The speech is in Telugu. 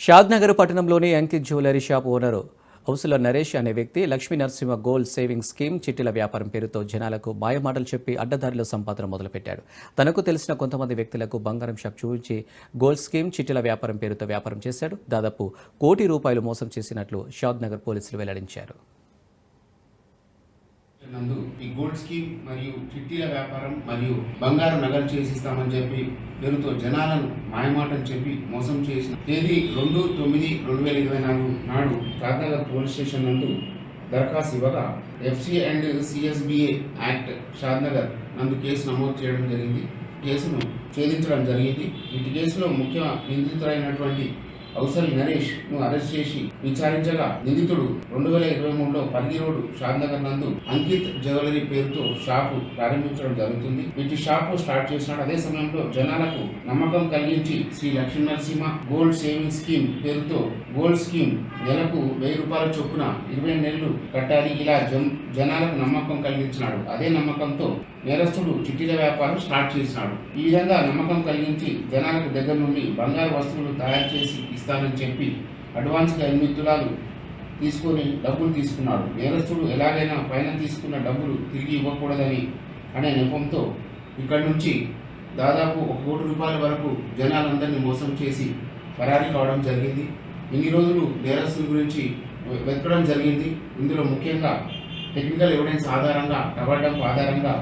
షాద్నగర్ పట్టణంలోని అంకిత్ జ్యువెలరీ షాప్ ఓనరు హౌసుల నరేష్ అనే వ్యక్తి Lakshmi Narasimha gold saving scheme చిట్టిల వ్యాపారం పేరుతో జనాలకు మాయమాటలు చెప్పి అడ్డదారిలో సంపాదన మొదలుపెట్టాడు. తనకు తెలిసిన కొంతమంది వ్యక్తులకు బంగారం షాప్ చూపించి గోల్డ్ స్కీమ్ చిట్టిల వ్యాపారం పేరుతో వ్యాపారం చేశాడు. దాదాపు కోటి రూపాయలు మోసం చేసినట్లు షాద్నగర్ పోలీసులు వెల్లడించారు. ఈ గోల్డ్ స్కీమ్ మరియు చిట్టీల వ్యాపారం మరియు బంగారు నగలు చేసిస్తామని చెప్పి పేరుతో జనాలను మాయమాటని చెప్పి మోసం చేసిన తేదీ రెండు తొమ్మిది రెండు వేల ఇరవై నాలుగు నాడు రాజ్నగర్ పోలీస్ స్టేషన్ నందు దరఖాస్తు ఇవ్వగా FC and CSBA act Shadnagar నందు కేసు నమోదు చేయడం జరిగింది. కేసును ఛేదించడం జరిగింది. ఇటు కేసులో ముఖ్య నిందితులైనటువంటి అవసరం నరేష్ను అరెస్ట్ చేసి విచారించగా నిందితుడు రెండు వేల ఇరవై మూడులో పరిగి రోడ్డు షాద్నగర్ నందు అంకిత్ జ్యువెలరీ పేరుతో షాపు ప్రారంభించడం జరుగుతుంది. వీటి షాపు స్టార్ట్ చేసినాడు. అదే సమయంలో జనాలకు నమ్మకం కలిగించి Shri Lakshmi Narasimha gold saving scheme పేరుతో గోల్డ్ స్కీమ్ నెలకు వెయ్యి రూపాయల చొప్పున ఇరవై నెలలు కట్టాలి. ఇలా జన్ జనాలకు నమ్మకం కలిగించినాడు. అదే నమ్మకంతో నేరస్తుడు చిట్టీల వ్యాపారం స్టార్ట్ చేసినాడు. ఈ విధంగా నమ్మకం కలిగించి జనాలకు దగ్గర నుండి బంగారు వస్తువులు తయారు చేసి ఇస్తానని చెప్పి అడ్వాన్స్గా ఎనిమిది తులాలు తీసుకొని డబ్బులు తీసుకున్నాడు. నేరస్తుడు ఎలాగైనా పైన తీసుకున్న డబ్బులు తిరిగి ఇవ్వకూడదని అనే నెపంతో ఇక్కడి నుంచి దాదాపు ఒక కోటి రూపాయల వరకు జనాలందరినీ మోసం చేసి పరారీ కావడం జరిగింది. ఇన్ని రోజులు నేరస్తుల గురించి వెతకడం జరిగింది. ఇందులో ముఖ్యంగా టెక్నికల్ ఎవిడెన్స్ ఆధారంగా డబల్ డంప్ ఆధారంగా